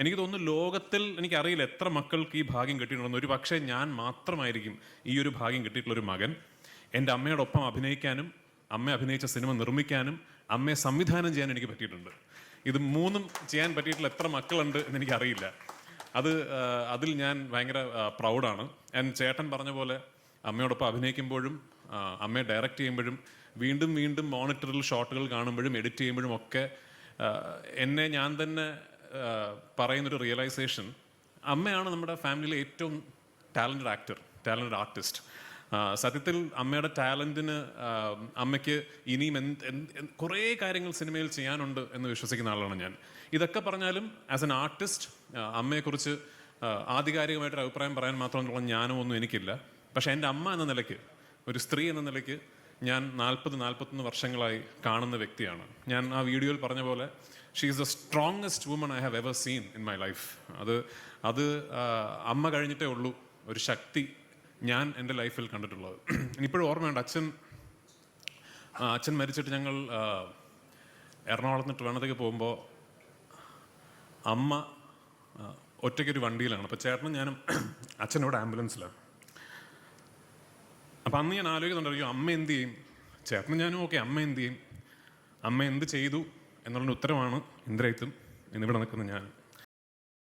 എനിക്ക് തോന്നുന്നു ലോകത്തിൽ എനിക്കറിയില്ല എത്ര മക്കൾക്ക് ഈ ഭാഗ്യം കിട്ടിയിട്ടുണ്ടെന്ന്. ഒരു പക്ഷേ ഞാൻ മാത്രമായിരിക്കും ഈ ഒരു ഭാഗ്യം കിട്ടിയിട്ടുള്ള ഒരു മകൻ. എന്റെ അമ്മയോടൊപ്പം അഭിനയിക്കാനും അമ്മ അഭിനയിച്ച സിനിമ നിർമ്മിക്കാനും അമ്മയെ സംവിധാനം ചെയ്യാൻ എനിക്ക് പറ്റിയിട്ടുണ്ട്. ഇത് മൂന്നും ചെയ്യാൻ പറ്റിയിട്ടുള്ള എത്ര മക്കളുണ്ട് എന്ന് എനിക്കറിയില്ല. അത് അതിൽ ഞാൻ ഭയങ്കര പ്രൗഡാണ്. ആൻഡ് ചേട്ടൻ പറഞ്ഞ പോലെ അമ്മയോടൊപ്പം അഭിനയിക്കുമ്പോഴും അമ്മയെ ഡയറക്റ്റ് ചെയ്യുമ്പോഴും വീണ്ടും വീണ്ടും മോണിറ്ററിൽ ഷോട്ടുകൾ കാണുമ്പോഴും എഡിറ്റ് ചെയ്യുമ്പോഴും ഒക്കെ എന്നെ ഞാൻ തന്നെ പറയുന്നൊരു റിയലൈസേഷൻ അമ്മയാണ് നമ്മുടെ ഫാമിലിയിലെ ഏറ്റവും ടാലന്റഡ് ആക്ടർ ടാലന്റഡ് ആർട്ടിസ്റ്റ് സത്യത്തിൽ അമ്മയുടെ ടാലന്റിന് അമ്മയ്ക്ക് ഇനിയും എന്ത് കുറേ കാര്യങ്ങൾ സിനിമയിൽ ചെയ്യാനുണ്ട് എന്ന് വിശ്വസിക്കുന്ന ആളാണ് ഞാൻ. ഇതൊക്കെ പറഞ്ഞാലും ആസ് എൻ ആർട്ടിസ്റ്റ് അമ്മയെക്കുറിച്ച് ആധികാരികമായിട്ടൊരു അഭിപ്രായം പറയാൻ മാത്രമുള്ള ജ്ഞാനമൊന്നും എനിക്കില്ല. പക്ഷേ എന്റെ അമ്മ എന്ന നിലയ്ക്ക് ഒരു സ്ത്രീ എന്ന നിലയ്ക്ക് ഞാൻ നാൽപ്പത് നാൽപ്പത്തൊന്ന് വർഷങ്ങളായി കാണുന്ന വ്യക്തിയാണ്. ഞാൻ ആ വീഡിയോയിൽ പറഞ്ഞ പോലെ she is the strongest woman I have ever seen in my life അത് അത് അമ്മ കഴിഞ്ഞിട്ടേ ഉള്ളൂ. ഒരു ശക്തി ഞാൻ എന്റെ ലൈഫിൽ കണ്ടിട്ടുള്ളത്. ഇപ്പോഴും ഓർമ്മയുണ്ട് അച്ഛൻ അച്ഛൻ മരിച്ചിട്ട് ഞങ്ങൾ എറണാകുളത്ത് നിന്ന് ട്രിവാണത്തേക്ക് പോകുമ്പോൾ അമ്മ ഒറ്റയ്ക്കൊരു വണ്ടിയിലാണ്. അപ്പോൾ ചേട്ടനും ഞാനും അച്ഛനോട് ആംബുലൻസിലാണ്. അപ്പം അന്ന് ഞാൻ ആലോചിക്കുന്നുണ്ടായിരിക്കും അമ്മ എന്ത് ചെയ്യും? ചേട്ടനും ഞാനും ഓക്കെ അമ്മ എന്ത് ചെയ്യും? അമ്മ എന്ത് ചെയ്തു? എന്നുള്ളൊരു ഉത്തരമാണ് ഇന്ദ്രയത്തും എന്നിവിടെ നിൽക്കുന്ന ഞാൻ